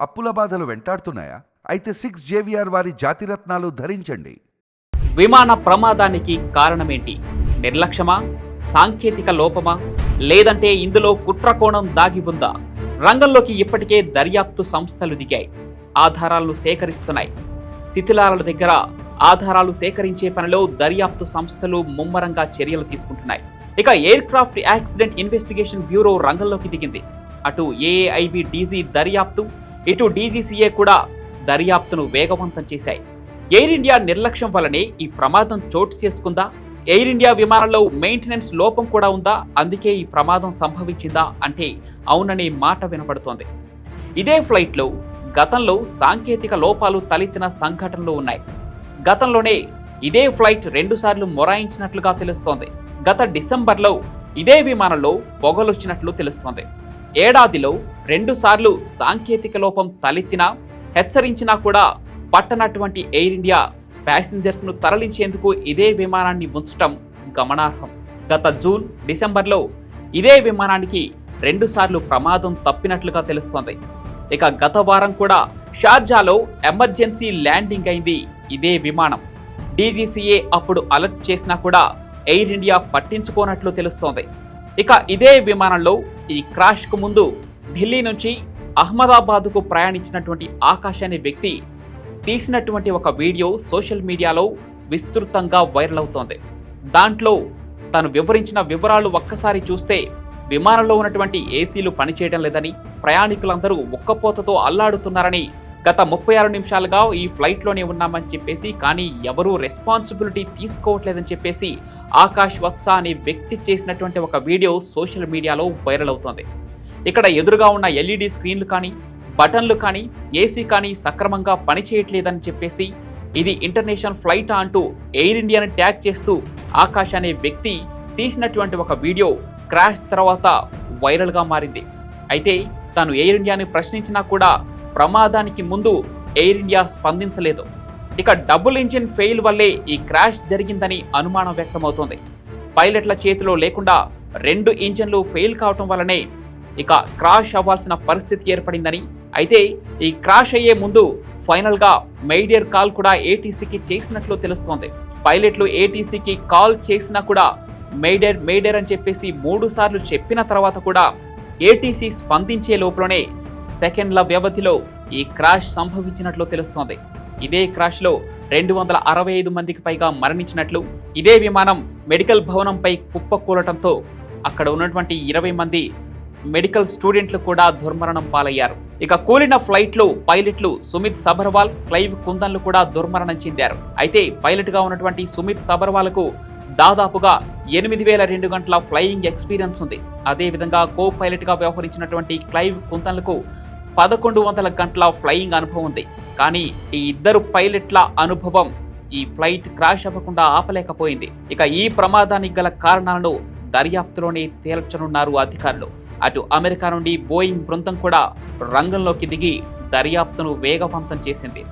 అప్పుల బాధలు వెంటాడుతున్నాయా? అయితే సిక్స్ జేవిఆర్ వారి జాతిరత్నాలు ధరించండి. విమాన ప్రమాదానికి కారణమేంటి? నిర్లక్ష్యమా? సాంకేతిక లోపమా? లేదంటే ఇందులో కుట్రకోణం దాగి ఉందా? రంగంలోకి ఇప్పటికే దర్యాప్తు సంస్థలు దిగాయి. ఆధారాలను సేకరిస్తున్నాయి. శిథిలాల దగ్గర ఆధారాలు సేకరించే పనిలో దర్యాప్తు సంస్థలు ముమ్మరంగా చర్యలు తీసుకుంటున్నాయి. ఇక aircraft accident investigation bureau రంగంలోకి దిగింది. అటు ఏఐబి డీజీ దర్యాప్తు ఇటు డీజీసీఏ కూడా దర్యాప్తును వేగవంతం చేశాయి. ఎయిర్ ఇండియా నిర్లక్ష్యం వల్లనే ఈ ప్రమాదం చోటు చేసుకుందా? ఎయిర్ ఇండియా విమానంలో మెయింటెనెన్స్ లోపం కూడా ఉందా? అందుకే ఈ ప్రమాదం సంభవించిందా? అంటే అవుననే మాట వినపడుతోంది. ఇదే ఫ్లైట్లో గతంలో సాంకేతిక లోపాలు తలెత్తిన సంఘటనలు ఉన్నాయి. గతంలోనే ఇదే ఫ్లైట్ రెండుసార్లు మొరాయించినట్లుగా తెలుస్తోంది. గత డిసెంబర్లో ఇదే విమానంలో పొగలొచ్చినట్లు తెలుస్తోంది. ఏడాదిలో రెండుసార్లు సాంకేతిక లోపం తలెత్తినా హెచ్చరించినా కూడా పట్టనటువంటి ఎయిర్ ఇండియా ప్యాసింజర్స్ను తరలించేందుకు ఇదే విమానాన్ని ఉంచటం గమనార్హం. గత జూన్ డిసెంబర్లో ఇదే విమానానికి రెండుసార్లు ప్రమాదం తప్పినట్లుగా తెలుస్తోంది. ఇక గత వారం కూడా షార్జాలో ఎమర్జెన్సీ ల్యాండింగ్ అయింది ఇదే విమానం. డీజీసీఏ అప్పుడు అలర్ట్ చేసినా కూడా ఎయిర్ ఇండియా పట్టించుకోనట్లు తెలుస్తోంది. ఇక ఇదే విమానంలో ఈ క్రాష్కు ముందు ఢిల్లీ నుంచి అహ్మదాబాద్కు ప్రయాణించినటువంటి ఆకాశ్ అనే వ్యక్తి తీసినటువంటి ఒక వీడియో సోషల్ మీడియాలో విస్తృతంగా వైరల్ అవుతోంది. దాంట్లో తను వివరించిన వివరాలు ఒక్కసారి చూస్తే విమానంలో ఉన్నటువంటి ఏసీలు పనిచేయడం లేదని ప్రయాణికులందరూ ఉక్కపోతతో అల్లాడుతున్నారని గత ముప్పై ఆరు నిమిషాలుగా ఈ ఫ్లైట్లోనే ఉన్నామని చెప్పేసి కానీ ఎవరూ రెస్పాన్సిబిలిటీ తీసుకోవట్లేదని చెప్పేసి ఆకాష్ వత్స అనే వ్యక్తి చేసినటువంటి ఒక వీడియో సోషల్ మీడియాలో వైరల్ అవుతోంది. ఇక్కడ ఎదురుగా ఉన్న ఎల్ఈడి స్క్రీన్లు కానీ బటన్లు కానీ ఏసీ కానీ సక్రమంగా పనిచేయట్లేదని చెప్పేసి ఇది ఇంటర్నేషనల్ ఫ్లైట్ అంటూ ఎయిర్ ఇండియాని ట్యాగ్ చేస్తూ ఆకాష్ అనే వ్యక్తి తీసినటువంటి ఒక వీడియో క్రాష్ తర్వాత వైరల్గా మారింది. అయితే తాను ఎయిర్ ఇండియాని ప్రశ్నించినా కూడా ప్రమాదానికి ముందు ఎయిర్ ఇండియా స్పందించలేదు. ఇక డబుల్ ఇంజిన్ ఫెయిల్ వల్లే ఈ క్రాష్ జరిగిందని అనుమానం వ్యక్తమవుతోంది. పైలట్ల చేతిలో లేకుండా రెండు ఇంజన్లు ఫెయిల్ కావటం వల్లనే ఇక క్రాష్ అవ్వాల్సిన పరిస్థితి ఏర్పడిందని అయితే ఈ క్రాష్ అయ్యే ముందు ఫైనల్గా మెయిడియర్ కాల్ కూడా ఏటీసీకి చేసినట్లు తెలుస్తోంది. పైలట్లు ఏటీసీకి కాల్ చేసినా కూడా మెయిడర్ మెయిడర్ అని చెప్పేసి మూడు సార్లు చెప్పిన తర్వాత కూడా ఏటీసీ స్పందించే లోపలనే సెకండ్ల వ్యవధిలో ఈ క్రాష్ సంభవించినట్లు తెలుస్తోంది. ఇదే క్రాష్లో రెండు వందల అరవై ఐదు మందికి పైగా మరణించినట్లు ఇదే విమానం మెడికల్ భవనంపై కుప్పకూలటంతో అక్కడ ఉన్నటువంటి ఇరవై మంది మెడికల్ స్టూడెంట్లు కూడా దుర్మరణం పాలయ్యారు. ఇక కూలిన ఫ్లైట్లు పైలట్లు సుమిత్ సబర్వాల్ క్లైవ్ కుందన్లు కూడా దుర్మరణం చెందారు. అయితే పైలట్గా ఉన్నటువంటి సుమిత్ సబర్వాల్కు దాదాపుగా ఎనిమిది వేల రెండు గంటల ఫ్లయింగ్ ఎక్స్పీరియన్స్ ఉంది. అదే విధంగా కో పైలట్గా వ్యవహరించినటువంటి క్లైవ్ కుంతన్లకు పదకొండు వందల గంటల ఫ్లయింగ్ అనుభవం ఉంది. కానీ ఈ ఇద్దరు పైలట్ల అనుభవం ఈ ఫ్లైట్ క్రాష్ అవ్వకుండా ఆపలేకపోయింది. ఇక ఈ ప్రమాదానికి గల కారణాలను దర్యాప్తులోనే తేల్చనున్నారు అధికారులు. అటు అమెరికా నుండి బోయింగ్ బృందం కూడా రంగంలోకి దిగి దర్యాప్తును వేగవంతం చేసింది.